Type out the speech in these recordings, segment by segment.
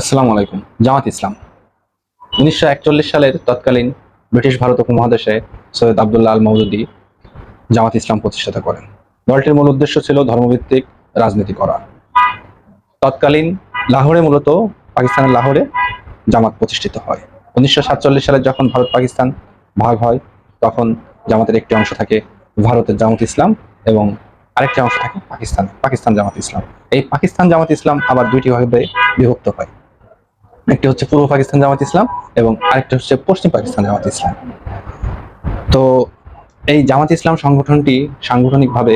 আসসালামু আলাইকুম, জামাত ইসলাম। উনিশশো একচল্লিশ সালের তৎকালীন ব্রিটিশ ভারত উপমহাদেশে সৈয়দ আবদুল্লাহ আল মৌদুদি জামাত ইসলাম প্রতিষ্ঠাতা করেন। দলটির মূল উদ্দেশ্য ছিল ধর্মভিত্তিক রাজনীতি করা। তৎকালীন লাহোরে মূলত পাকিস্তানের লাহোরে জামাত প্রতিষ্ঠিত হয়। উনিশশো সাতচল্লিশ সালে যখন ভারত পাকিস্তান ভাগ হয়, তখন জামাতের একটি অংশ থাকে ভারতের জামাত ইসলাম এবং আরেকটি অংশ থাকে পাকিস্তান পাকিস্তান জামাত ইসলাম। এই পাকিস্তান জামাত ইসলাম আবার দুইটি ভাবে বিভক্ত হয়। একটি হচ্ছে পূর্ব পাকিস্তান জামাত ইসলাম এবং আরেকটি হচ্ছে পশ্চিম পাকিস্তান জামাত ইসলাম। তো এই জামাত ইসলাম সংগঠনটি সাংগঠনিকভাবে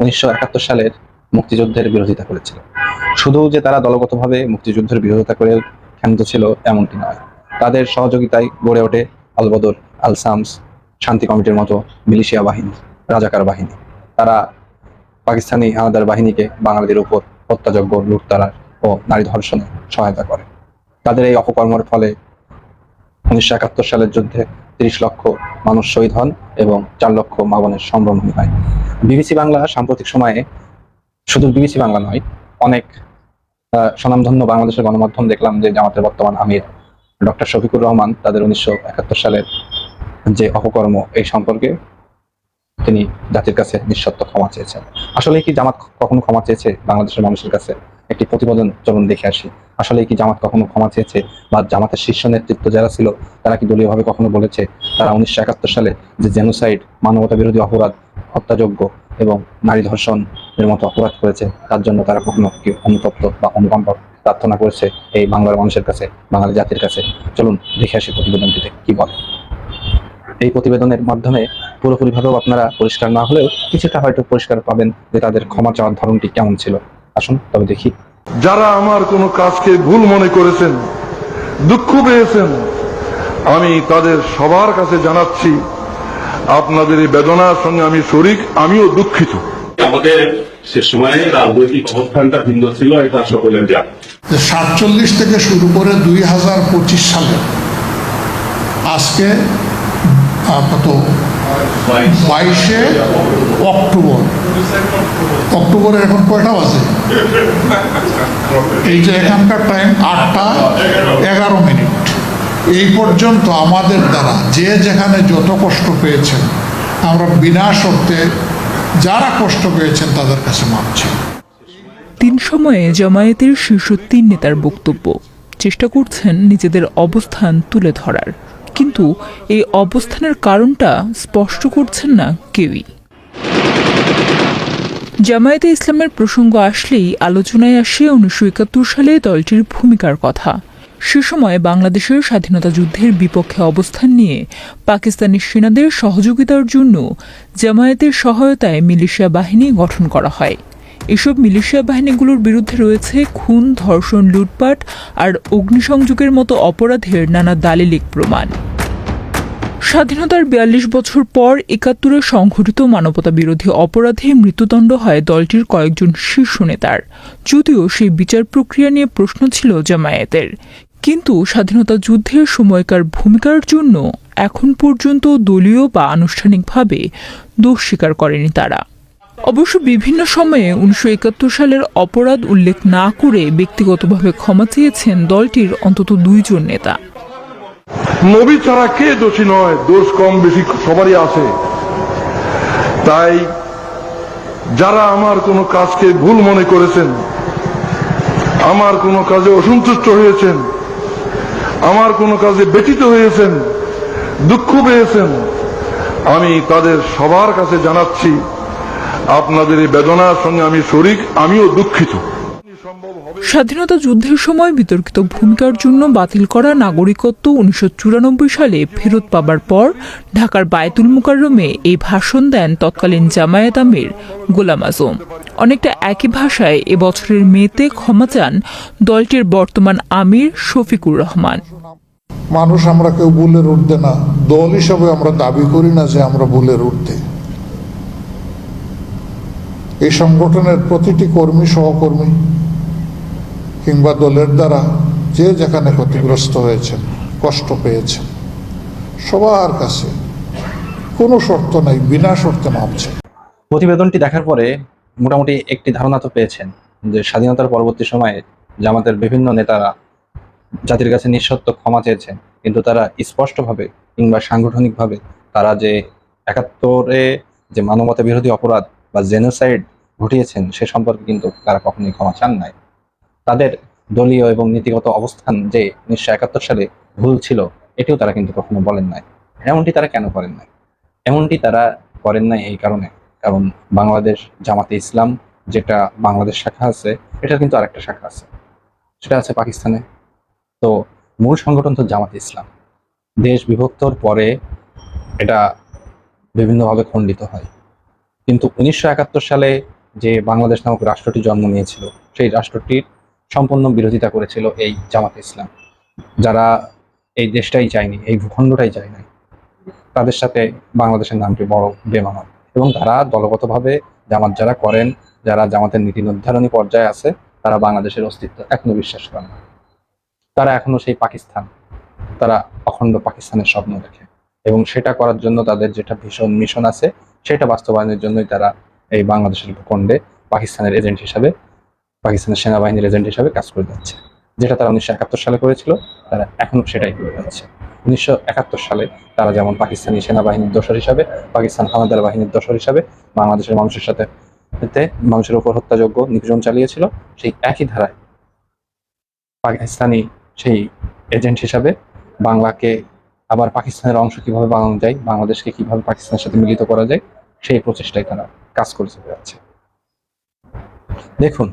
উনিশশো একাত্তর সালের মুক্তিযুদ্ধের বিরোধিতা করেছিল। শুধু যে তারা দলগতভাবে মুক্তিযুদ্ধের বিরোধিতা করে ক্ষান্ত ছিল এমনটি নয়। তাদের সহযোগিতায় গড়ে ওঠে আলবদর আল শামস শান্তি কমিটির মতো মিলিশিয়া বাহিনী, রাজাকার বাহিনী। তারা পাকিস্তানি হানাদার বাহিনীকে বাঙালিদের উপর হত্যাযজ্ঞ লুটতারার ও নারী ধর্ষণে সহায়তা করে। তাদের এই অপকর্মের ফলে উনিশশো একাত্তর সালের যুদ্ধে তিরিশ লক্ষ মানুষ শহীদ হন এবং চার লক্ষ মাবনের সম্ভ্রমণী হয়। বিবিসি বাংলা সাম্প্রতিক সময়ে শুধু বিবিসি বাংলা নয়, অনেক স্বনামধন্য বাংলাদেশের গণমাধ্যম দেখলাম যে জামাতের বর্তমান আমির ডক্টর শফিকুর রহমান তাদের উনিশশো একাত্তর সালের যে অপকর্ম এই সম্পর্কে তিনি জাতির কাছে নিঃশর্ত ক্ষমা চেয়েছেন। আসলে কি জামাত কখনো ক্ষমা চেয়েছে বাংলাদেশের মানুষের কাছে? একটি প্রতিবেদন চলুন দেখে আসি। আসলে কি জামাত কখনো ক্ষমা চেয়েছে? বা জামাতের শীর্ষ নেতৃত্ব যারা ছিল, তারা কি দলীয়ভাবে কখনো বলেছে? তারা উনিশশো একাত্তর সালে যে জেনোসাইড মানবতা বিরোধী অপরাধ হত্যাযোগ্য এবং নারী ধর্ষণের মতো অপরাধ করেছে, তার জন্য তারা কখনো কি অনুতপ্ত বা অনুকম্পা প্রার্থনা করেছে এই বাংলার মানুষের কাছে, বাঙালি জাতির কাছে? চলুন দেখে আসি প্রতিবেদনটিতে কি বলে। এই প্রতিবেদনের মাধ্যমে পুরোপুরিভাবেও আপনারা পরিষ্কার না হলেও কিছুটা হয়তো পরিষ্কার পাবেন যে তাদের ক্ষমা চাওয়ার ধরনটি কেমন ছিল। আসুন তবে দেখি যারা আমার কোনো কাজকে ভুল মনে করেছেন দুঃখ পেয়েছেন আমি তাদের সবার কাছে জানাচ্ছি আপনাদের এই বেদনার সঙ্গে আমি শরিক আমিও দুঃখিত। আমাদের সে সময়ে রাজনৈতিক অবস্থানটা ভিন্ন ছিল এটা সকলের জানা। যে সাতচল্লিশ থেকে শুরু করে দুই হাজার পঁচিশ সালে আজকে আহ, কত বাইশে অক্টোবর। অক্টোবরের এখন কয়টা বাজে? এই যে এখানকার টাইম আটটা এগারো মিনিট। এই পর্যন্ত আমাদের দ্বারা যে যেখানে যত কষ্ট পেয়েছেন, আমরা বিনা শর্তে যারা কষ্ট পেয়েছেন তাদের কাছে মাপছি তিন সময়ে জামায়াতের শীর্ষ তিন নেতার বক্তব্য। চেষ্টা করছেন নিজেদের অবস্থান তুলে ধরার। কিন্তু এই অবস্থানের কারণটা স্পষ্ট করছেন না কেউই। জামায়াতে ইসলামের প্রসঙ্গ আসলেই আলোচনায় আসে উনিশশো একাত্তর সালে দলটির ভূমিকার কথা। সে সময় বাংলাদেশের স্বাধীনতা যুদ্ধের বিপক্ষে অবস্থান নিয়ে পাকিস্তানি সেনাদের সহযোগিতার জন্য জামায়াতের সহায়তায় মিলিশিয়া বাহিনী গঠন করা হয়। এসব মিলিশিয়া বাহিনীগুলোর বিরুদ্ধে রয়েছে খুন, ধর্ষণ, লুটপাট আর অগ্নিসংযোগের মতো অপরাধের নানা দালিলিক প্রমাণ। স্বাধীনতার বিয়াল্লিশ বছর পর একাত্তরে সংঘটিত মানবতা বিরোধী অপরাধে মৃত্যুদণ্ড হয় দলটির কয়েকজন শীর্ষ নেতার। যদিও সেই বিচার প্রক্রিয়া নিয়ে প্রশ্ন ছিল জামায়াতের। কিন্তু স্বাধীনতা যুদ্ধের সময়কার ভূমিকার জন্য এখন পর্যন্ত দলীয় বা আনুষ্ঠানিকভাবে দোষ স্বীকার করেনি তারা। অবশ্য বিভিন্ন সময়ে উনিশশো একাত্তর সালের অপরাধ উল্লেখ না করে ব্যক্তিগতভাবে ক্ষমা চেয়েছেন দলটির অন্তত দুইজন নেতা। নবী ছাড়া কে দোষী নয়? দোষ কম বেশি সবারই আছে। তাই যারা আমার কোনো কাজকে ভুল মনে করেছেন, আমার কোনো কাজে অসন্তুষ্ট হয়েছেন, আমার কোনো কাজে ব্যতীত হয়েছেন, দুঃখ পেয়েছেন, আমি তাদের সবার কাছে জানাচ্ছি, আপনাদের এই বেদনার সঙ্গে আমি শরিক, আমিও দুঃখিত। স্বাধীনতা যুদ্ধের সময় বিতর্কিত ভূমিকার জন্য বাতিল করা নাগরিকত্ব উনিশশো চুরানব্বই সালে ফেরত পাবার পর ঢাকার বায়তুল মুকাররমে এই ভাষণ দেন তৎকালীন জামায়াত আমির গোলাম আজম। অনেকটা একই ভাষায় এবছরের বছরের মেতে ক্ষমা চান দলটির বর্তমান আমির শফিকুর রহমান। মানুষ আমরা কেউ ভুলের উঠতে না। দল হিসাবে আমরা দাবি করি না যে আমরা ভুলের উঠতে। এই সংগঠনের প্রতিটি কর্মী, সহকর্মী কিংবা দলের দ্বারা যে যেখানে ক্ষতিগ্রস্ত হয়েছেন, কষ্ট পেয়েছেন, সবার কাছে কোনো শর্ত নাই, বিনা শর্তে মাপছে প্রতিবেদনটি দেখার পরে মোটামুটি একটি ধারণা তো পেয়েছেন যে স্বাধীনতার পরবর্তী সময়ে জামাতের বিভিন্ন নেতারা জাতির কাছে নিঃশর্ত ক্ষমা চেয়েছেন, কিন্তু তারা স্পষ্টভাবে কিংবা সাংগঠনিকভাবে তারা যে একাত্তরে যে মানবতা বিরোধী অপরাধ বা জেনোসাইড ঘটিয়েছেন, সে সম্পর্কে কিন্তু তারা কখনোই ক্ষমা চান নাই। তাদের দলীয় এবং নীতিগত অবস্থান যে উনিশশো একাত্তর সালে ভুল ছিল, এটিও তারা কিন্তু কখনো বলেন নাই। এমনটি তারা কেন করেন নাই? এমনটি তারা করেন নাই এই কারণে। কারণ বাংলাদেশ জামাতে ইসলাম যেটা বাংলাদেশ শাখা আছে, এটার কিন্তু আরেকটা শাখা আছে। সেটা আছে পাকিস্তানে। তো মূল সংগঠন তো জামাতে ইসলাম। দেশ বিভক্তর পরে এটা বিভিন্নভাবে খণ্ডিত হয়। কিন্তু উনিশশো একাত্তর সালে যে বাংলাদেশ নামক রাষ্ট্রটি জন্ম নিয়েছিল, সেই রাষ্ট্রটির সম্পূর্ণ বিরোধিতা করেছিল এই জামাতে ইসলাম। যারা এই দেশটাই চায়নি, এই ভূখণ্ডটাই চায় নাই তাদের সাথে বাংলাদেশের নামটি বড় বেমানান। এবং তারা দলগতভাবে জামাত যারা করেন, যারা জামাতের নীতি নির্ধারণী পর্যায়ে আছে, তারা বাংলাদেশের অস্তিত্ব এখনও বিশ্বাস করেন না। তারা এখনও সেই পাকিস্তান, তারা অখণ্ড পাকিস্তানের স্বপ্ন দেখে। এবং সেটা করার জন্য তাদের যেটা ভীষণ মিশন আছে, সেটা বাস্তবায়নের জন্যই তারা এই বাংলাদেশের ভূখণ্ডে পাকিস্তানের এজেন্ট হিসাবে পাকিস্তানের সেনাবাহিনীর এজেন্ট হিসাবে কাজ করে যাচ্ছে। যেটা তারা উনিশশো একাত্তর সালে করেছিল, তারা এখনও সেটাই করে যাচ্ছে। উনিশশো একাত্তর সালে তারা যেমন পাকিস্তানি সেনাবাহিনীর দোসর হিসাবে, পাকিস্তান হানাদার বাহিনীর দোসর হিসাবে বাংলাদেশের মানুষের সাথে মানুষের উপর হত্যাযোগ্য নির্যাতন চালিয়েছিল, সেই একই ধারায় পাকিস্তানি সেই এজেন্ট হিসাবে বাংলাকে আবার পাকিস্তানের অংশ কীভাবে বানানো যায়, বাংলাদেশকে কীভাবে পাকিস্তানের সাথে মিলিত করা যায়, সেই প্রচেষ্টায় তারা কাজ করে চলে যাচ্ছে। দেখুন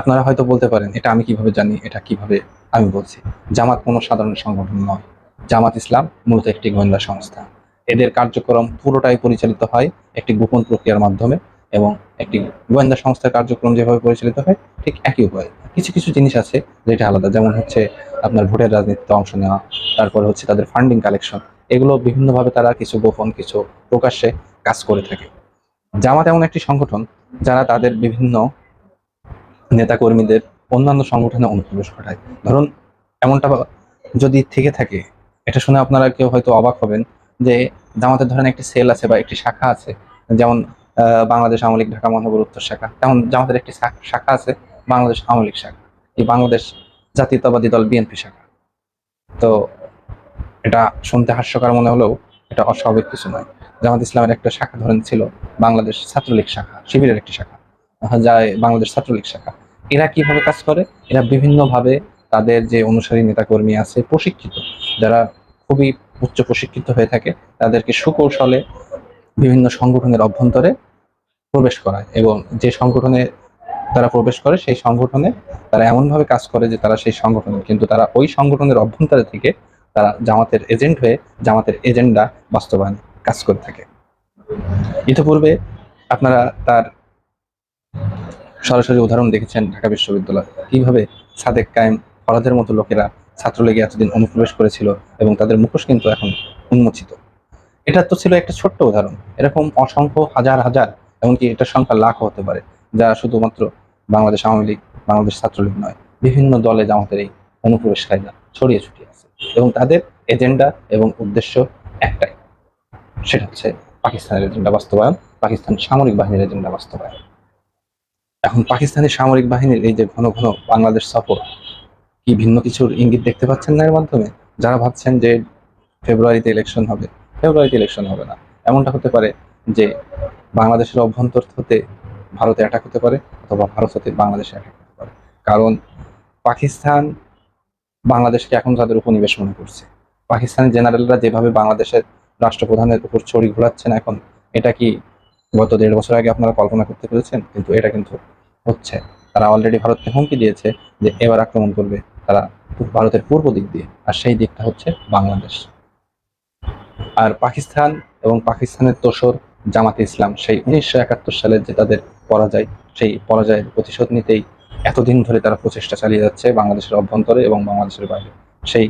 আপনারা হয়তো বলতে পারেন, এটা আমি কীভাবে জানি? এটা কীভাবে আমি বলছি? জামাত কোনো সাধারণ সংগঠন নয়। জামাত ইসলাম মূলত একটি গোয়েন্দা সংস্থা। এদের কার্যক্রম পুরোটাই পরিচালিত হয় একটি গোপন প্রক্রিয়ার মাধ্যমে এবং একটি গোয়েন্দা সংস্থার কার্যক্রম যেভাবে পরিচালিত হয়, ঠিক একই উপায়। কিছু কিছু জিনিস আছে যেটা আলাদা। যেমন হচ্ছে আপনার ভোটের রাজনীতিতে অংশ নেওয়া, তারপরে হচ্ছে তাদের ফান্ডিং কালেকশন এগুলো বিভিন্নভাবে তারা কিছু গোপন, কিছু প্রকাশ্যে কাজ করে থাকে। জামাত এমন একটি সংগঠন যারা তাদের বিভিন্ন নেতাকর্মীদের অন্যান্য সংগঠনে অনুপ্রবেশ ঘটায়। ধরুন, এমনটা যদি থেকে থাকে, এটা শুনে আপনারা কেউ হয়তো অবাক হবেন যে জামাতের ধরেন একটি সেল আছে বা একটি শাখা আছে, যেমন বাংলাদেশ আওয়ামী লীগ ঢাকা মহানগর উত্তর শাখা। তেমন জামাতের একটি শাখা আছে, বাংলাদেশ আওয়ামী লীগ শাখা। এই বাংলাদেশ জাতীয়তাবাদী দল বিএনপি শাখা। তো এটা শুনতে হাস্যকর মনে হলেও এটা অস্বাভাবিক কিছু নয়। জামাত ইসলামের একটা শাখা ধরেন ছিল বাংলাদেশ ছাত্রলীগ শাখা, শিবিরের একটি শাখা। যায় বাংলাদেশ ছাত্রলীগ শাখা। এরা কীভাবে কাজ করে? এরা বিভিন্নভাবে তাদের যে অনুসারী নেতাকর্মী আছে, প্রশিক্ষিত, যারা খুবই উচ্চ প্রশিক্ষিত হয়ে থাকে, তাদেরকে সুকৌশলে বিভিন্ন সংগঠনের অভ্যন্তরে প্রবেশ করায় এবং যে সংগঠনে তারা প্রবেশ করে, সেই সংগঠনে তারা এমনভাবে কাজ করে যে তারা সেই সংগঠনের কিন্তু তারা ওই সংগঠনের অভ্যন্তরে থেকে তারা জামাতের এজেন্ট হয়ে জামাতের এজেন্ডা বাস্তবায়ন কাজ করে থাকে। ইতিপূর্বে আপনারা তার সরাসরি উদাহরণ দেখেছেন ঢাকা বিশ্ববিদ্যালয়। কীভাবে সাদেক কায়েম ফরাদের মতো লোকেরা ছাত্রলীগে এতদিন অনুপ্রবেশ করেছিল এবং তাদের মুখোশ কিন্তু এখন উন্মোচিত। এটা তো ছিল একটা ছোট্ট উদাহরণ। এরকম অসংখ্য হাজার হাজার, এমনকি এটার সংখ্যা লাখ হতে পারে, যা শুধুমাত্র বাংলাদেশ আওয়ামী লীগ, বাংলাদেশ ছাত্রলীগ নয়, বিভিন্ন দলে জামাতের এই অনুপ্রবেশকারীরা ছড়িয়ে ছড়িয়ে আছে। এবং তাদের এজেন্ডা এবং উদ্দেশ্য একটাই, সেটা হচ্ছে পাকিস্তানের এজেন্ডা বাস্তবায়ন, পাকিস্তান সামরিক বাহিনীর এজেন্ডা বাস্তবায়ন। এখন পাকিস্তানি সামরিক বাহিনীর এই যে ঘন ঘন বাংলাদেশ সফর, কি ভিন্ন কিছুর ইঙ্গিত দেখতে পাচ্ছেন না এর মাধ্যমে? যারা ভাবছেন যে ফেব্রুয়ারিতে ইলেকশন হবে, ফেব্রুয়ারিতে ইলেকশন হবে না। এমনটা হতে পারে যে বাংলাদেশের অভ্যন্তর হতে ভারতে অ্যাটাক হতে পারে অথবা ভারত হতে বাংলাদেশে অ্যাটাক হতে পারে। কারণ পাকিস্তান বাংলাদেশকে এখন তাদের উপনিবেশ মনে করছে। পাকিস্তানি জেনারেলরা যেভাবে বাংলাদেশের রাষ্ট্রপ্রধানের উপর ছড়ি ঘোরাচ্ছেন এখন, এটা কি গত দেড় বছর আগে আপনারা কল্পনা করতে পেরেছেন, কিন্তু এটা কিন্তু হচ্ছে। তারা অলরেডি ভারতকে হুমকি দিয়েছে যে এবার আক্রমণ করবে তারা ভারতের পূর্ব দিক দিয়ে, আর সেই দিকটা হচ্ছে বাংলাদেশ। আর পাকিস্তান এবং পাকিস্তানের তোষর জামাতে ইসলাম, সেই উনিশশো একাত্তর সালের যে তাদের পরাজয়, সেই পরাজয়ের প্রতিশোধ নিতেই এতদিন ধরে তারা প্রচেষ্টা চালিয়ে যাচ্ছে বাংলাদেশের অভ্যন্তরে এবং বাংলাদেশের বাইরে। সেই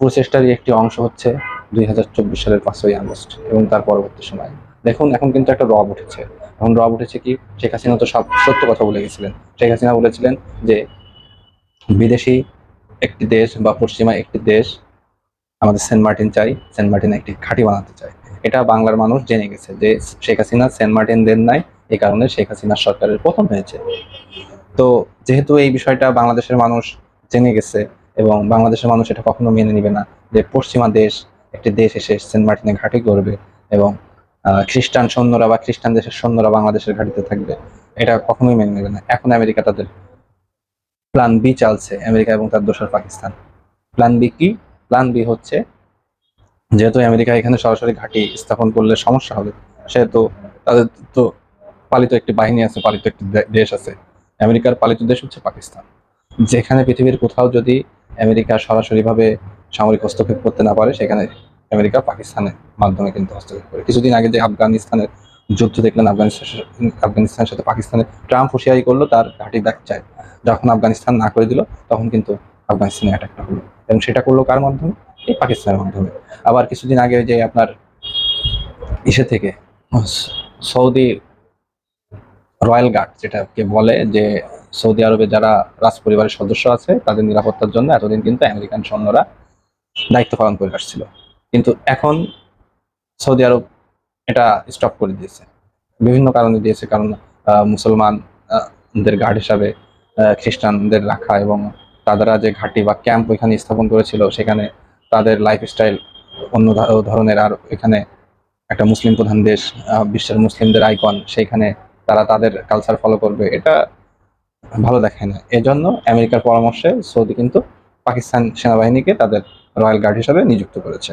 প্রচেষ্টারই একটি অংশ হচ্ছে দুই হাজার চব্বিশ সালের পাঁচই আগস্ট এবং তার পরবর্তী সময়। দেখুন, এখন কিন্তু একটা রব উঠেছে। এখন রব উঠেছে কি? শেখ হাসিনা তো সব সত্য কথা বলে গেছিলেন। শেখ হাসিনা বলেছিলেন যে, বিদেশি একটি দেশ বা পশ্চিমা একটি দেশ আমাদের সেন্ট মার্টিন চাই, সেন্ট মার্টিন একটি ঘাঁটি বানাতে চায় এটা বাংলার মানুষ জেনে গেছে যে, শেখ হাসিনা সেন্ট মার্টিন দেন নাই এই কারণে শেখ হাসিনার সরকারের পতন হয়েছে। তো যেহেতু এই বিষয়টা বাংলাদেশের মানুষ জেনে গেছে এবং বাংলাদেশের মানুষ এটা কখনো মেনে নিবে না যে, পশ্চিমা দেশ একটি দেশ এসে সেন্ট মার্টিনে ঘাঁটি করবে এবং খ্রিস্টান সৈন্যরা বা খ্রিস্টান দেশের সৈন্যরা বাংলাদেশের ঘাঁটিতে থাকবে, এটা কখনোই মেনে নেবে না। এখন আমেরিকা তাদের প্ল্যান বি চালছে, আমেরিকা এবং তার দোসর পাকিস্তান। প্ল্যান বি কি? প্ল্যান বি হচ্ছে, যেহেতু আমেরিকা এখানে সরাসরি ঘাঁটি স্থাপন করলে সমস্যা হবে, সেহেতু তাদের তো পালিত একটি বাহিনী আছে, পালিত একটি দেশ আছে। আমেরিকার পালিত দেশ হচ্ছে পাকিস্তান। যেখানে পৃথিবীর কোথাও যদি আমেরিকা সরাসরিভাবে সামরিক হস্তক্ষেপ করতে না পারে, সেখানে আমেরিকা, পাকিস্তানের মাধ্যমে কিন্তু হস্তক্ষেপ করে। কিছুদিন আগে যে আফগানিস্তানের যুদ্ধ দেখলেন, আফগানিস্তান আফগানিস্তানের সাথে পাকিস্তানের ট্রাম্প হুঁশিয়ারি করল, তার ঘাঁটি দেখ চায়। যখন আফগানিস্তান না করে দিল, তখন কিন্তু আফগানিস্তানে অ্যাটাকটা হলো। এবং সেটা করল কার মাধ্যমে? এই পাকিস্তানের মাধ্যমে। আবার কিছুদিন আগে যে আপনার ইসে থেকে সৌদি রয়্যাল গার্ড যেটাকে বলে, যে সৌদি আরবে যারা রাজ পরিবারের সদস্য আছে, তাদের নিরাপত্তার জন্য এতদিন কিন্তু আমেরিকান সৈন্যরা দায়িত্ব পালন করে আসছিল। কিন্তু এখন সৌদি আরব এটা স্টপ করে দিয়েছে। বিভিন্ন কারণে দিয়েছে কারণ আহ, মুসলমান দের গার্ড হিসাবে খ্রিস্টানদের রাখা এবং তারা যে ঘাঁটি বা ক্যাম্প ওইখানে স্থাপন করেছিল সেখানে তাদের লাইফস্টাইল অন্য ধরনের আর এখানে একটা মুসলিম প্রধান দেশ বিশ্বের মুসলিমদের আইকন সেইখানে তারা তাদের কালচার ফলো করবে এটা ভালো দেখায় না। এজন্য আমেরিকার পরামর্শে সৌদি কিন্তু পাকিস্তান সেনাবাহিনীকে তাদের রয়্যাল গার্ড হিসাবে নিযুক্ত করেছে।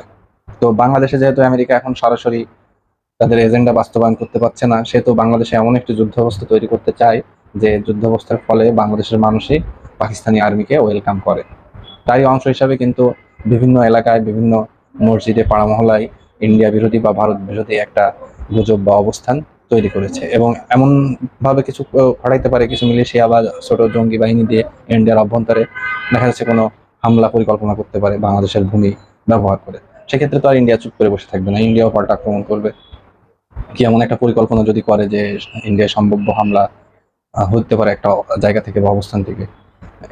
তো বাংলাদেশে যেহেতু আমেরিকা এখন সরাসরি তাদের এজেন্ডা বাস্তবায়ন করতে পারছে না, সেহেতু বাংলাদেশে এমন একটি যুদ্ধাবস্থা তৈরি করতে চায় যে যুদ্ধাবস্থার ফলে বাংলাদেশের মানুষই পাকিস্তানি আর্মিকে ওয়েলকাম করে। তারই অংশ হিসাবে কিন্তু বিভিন্ন এলাকায়, বিভিন্ন মসজিদে পাড়া মহলায় ইন্ডিয়া বিরোধী বা ভারত বিরোধী একটা গুজব বা অবস্থান তৈরি করেছে এবং এমন ভাবে কিছু ঘটাইতে পারে কিছু মিলিশিয়া বা ছোট জঙ্গি বাহিনী দিয়ে ইন্ডিয়ার অভ্যন্তরে দেখা যাচ্ছে কোনো হামলা পরিকল্পনা করতে পারে, বাংলাদেশের ভূমি ব্যবহার করে। সেক্ষেত্রে তো আর ইন্ডিয়া চুপ করে বসে থাকবে না। ইন্ডিয়াও পাল্টা আক্রমণ করবে। কি এমন একটা পরিকল্পনা যদি করে যে ইন্ডিয়ায় সম্ভাব্য হামলা হতে পারে একটা জায়গা থেকে বা অবস্থান থেকে।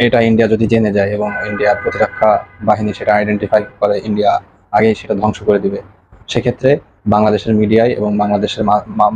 এটা ইন্ডিয়া যদি জেনে যায় এবং ইন্ডিয়ার প্রতিরক্ষা বাহিনী সেটা আইডেন্টিফাই করে ইন্ডিয়া আগেই সেটা ধ্বংস করে দিবে, সেক্ষেত্রে বাংলাদেশের মিডিয়ায় এবং বাংলাদেশের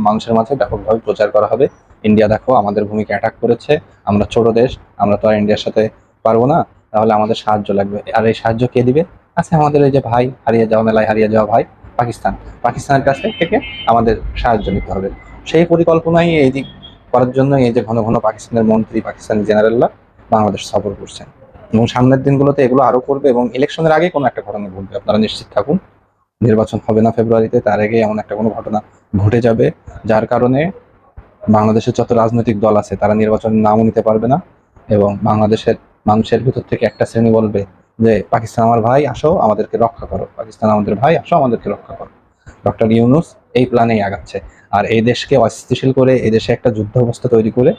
মানুষের মাঝে ব্যাপকভাবে প্রচার করা হবে। ইন্ডিয়া দেখো, আমাদের ভূমিকে অ্যাটাক করেছে। আমরা ছোট দেশ, আমরা তো আর ইন্ডিয়ার সাথে পারব না। তাহলে আমাদের সাহায্য লাগবে। আর এই সাহায্য কে দিবে? আছে আমাদের ওই যে ভাই হারিয়ে যাওয়া, মেলায় হারিয়ে যাওয়া ভাই পাকিস্তান। পাকিস্তানের কাছে থেকে আমাদের সাহায্য নিতে হবে। সেই পরিকল্পনাই এই দিক করার জন্য এই যে ঘন ঘন পাকিস্তানের মন্ত্রী পাকিস্তানি জেনারেলরা বাংলাদেশ সফর করছেন। এবং সামনের দিনগুলোতে এগুলো আরও করবে এবং ইলেকশনের আগে কোনো একটা ঘটনা ঘটবে, আপনারা নিশ্চিত থাকুন। নির্বাচন হবে না ফেব্রুয়ারিতে, তার আগে এমন একটা কোনো ঘটনা ঘটে যাবে, যার কারণে বাংলাদেশের যত রাজনৈতিক দল আছে, তারা নির্বাচন নামও নিতে পারবে না এবং বাংলাদেশের মানুষের ভিতর থেকে একটা শ্রেণি বলবে যে, পাকিস্তান আমার ভাই, আসো, আমাদেরকে রক্ষা করো। পাকিস্তান আমাদের ভাই, আসো, আমাদেরকে রক্ষা করো। ডক্টর ইউনুস এই প্ল্যানেই আগাচ্ছে। আর এই দেশকে অস্থিতিশীল করে, এই দেশে একটা যুদ্ধ অবস্থা তৈরি করে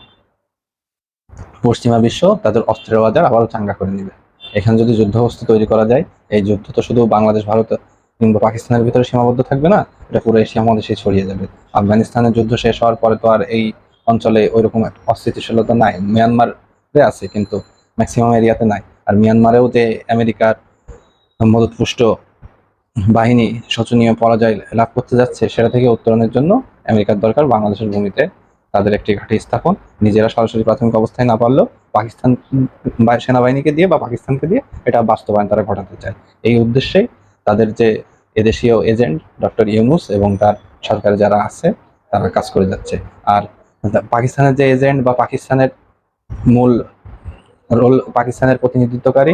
পশ্চিমা বিশ্ব তাদের অস্ত্রের বাজার আবারও চাঙ্গা করে নেবে। এখানে যদি যুদ্ধ অবস্থা তৈরি করা যায়, এই যুদ্ধ তো শুধু বাংলাদেশ, ভারত কিংবা পাকিস্তানের ভিতরে সীমাবদ্ধ থাকবে না, এটা পুরো এশিয়া মহাদেশে ছড়িয়ে যাবে। আফগানিস্তানের যুদ্ধ শেষ হওয়ার পরে তো আর এই অঞ্চলে ওইরকম অস্থিতিশীলতা নাই। মিয়ানমারে আছে, কিন্তু ম্যাক্সিমাম এরিয়াতে নাই। আর মিয়ানমারেও যে আমেরিকার মদতপুষ্ট বাহিনী শোচনীয় পরাজয় লাভ করতে যাচ্ছে, সেটা থেকে উত্তরণের জন্য আমেরিকার দরকার বাংলাদেশের ভূমিতে তাদের একটি ঘাঁটি স্থাপন। নিজেরা সরাসরি প্রাথমিক অবস্থায় না পারলেও পাকিস্তান সেনাবাহিনীকে দিয়ে বা পাকিস্তানকে দিয়ে এটা বাস্তবায়ন তারা ঘটাতে চায়। এই উদ্দেশ্যেই তাদের যে এদেশীয় এজেন্ট ডক্টর ইউনুস এবং তার সরকারে যারা আছে, তারা কাজ করে যাচ্ছে। আর পাকিস্তানের যে এজেন্ট বা পাকিস্তানের মূল রোল পাকিস্তানের প্রতিনিধিত্বকারী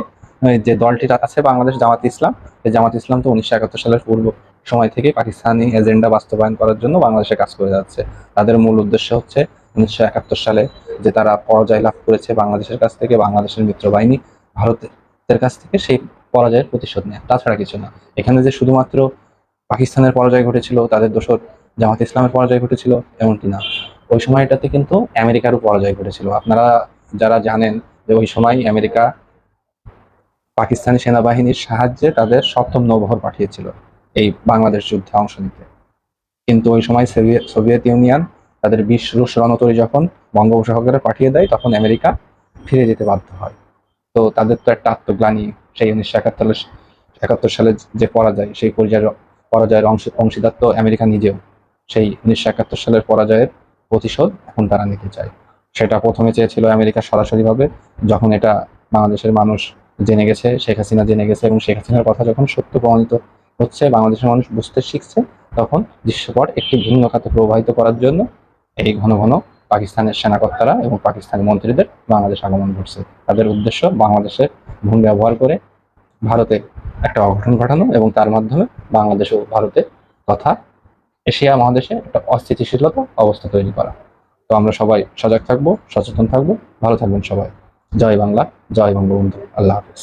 যে দলটি আছে বাংলাদেশ জামাত ইসলাম, এই জামাত ইসলাম তো উনিশশো একাত্তর সালের পূর্ব সময় থেকে পাকিস্তানি এজেন্ডা বাস্তবায়ন করার জন্য বাংলাদেশে কাজ করে যাচ্ছে। তাদের মূল উদ্দেশ্য হচ্ছে উনিশশো একাত্তর সালে যে তারা পরাজয় লাভ করেছে বাংলাদেশের কাছ থেকে, বাংলাদেশের মিত্র বাহিনী ভারতের কাছ থেকে সেই পরাজয়ের প্রতিশোধ নেয়। তাছাড়া কিছু না। এখানে যে শুধুমাত্র পাকিস্তানের পরাজয় ঘটেছিল, তাদের দোষর জামাত ইসলামের পরাজয় ঘটেছিল, এমনটি না। ওই সময়টাতে কিন্তু আমেরিকারও পরাজয় ঘটেছিল। আপনারা যারা জানেন ওই সময় আমেরিকা, পাকিস্তানি সেনাবাহিনীর সাহায্যে তাদের সপ্তম নৌবহর পাঠিয়েছিল এই বাংলাদেশ যুদ্ধে অংশ নিতে। কিন্তু ওই সময় সোভিয়েত ইউনিয়ন তাদের বিশ রুশ রণতরী যখন বঙ্গোপসাগরে পাঠিয়ে দেয়, তখন আমেরিকা ফিরে যেতে বাধ্য হয়। তো তাদের তো একটা আত্মগ্লানি, সেই উনিশশো একাত্তর একাত্তর সালে যে পরাজয়, সেই পর্যায়ের পরাজয়ের অংশ অংশীদার তো আমেরিকা নিজেও। সেই উনিশশো একাত্তর সালের পরাজয়ের প্রতিশোধ এখন তারা নিতে চায়। সেটা প্রথমে চেয়েছিল আমেরিকা সরাসরিভাবে, যখন এটা বাংলাদেশের মানুষ জেনে গেছে, শেখ হাসিনা জেনে গেছে এবং শেখ হাসিনার কথা যখন সত্য প্রমাণিত হচ্ছে, বাংলাদেশের মানুষ বুঝতে শিখছে, তখন দৃশ্যপট একটি ভিন্ন খাতে প্রবাহিত করার জন্য এই ঘন ঘন পাকিস্তানের সেনাকর্তারা এবং পাকিস্তানি মন্ত্রীদের বাংলাদেশ আগমন ঘটছে। তাদের উদ্দেশ্য বাংলাদেশের ভূমি ব্যবহার করে ভারতে একটা অঘটন ঘটানো এবং তার মাধ্যমে বাংলাদেশ ও ভারতে তথা এশিয়া মহাদেশে একটা অস্থিতিশীলতা অবস্থা তৈরি করা। তো আমরা সবাই সজাগ থাকব, সচেতন থাকব। ভালো থাকবেন সবাই। জয় বাংলা, জয় বঙ্গবন্ধু। আল্লাহ হাফিজ।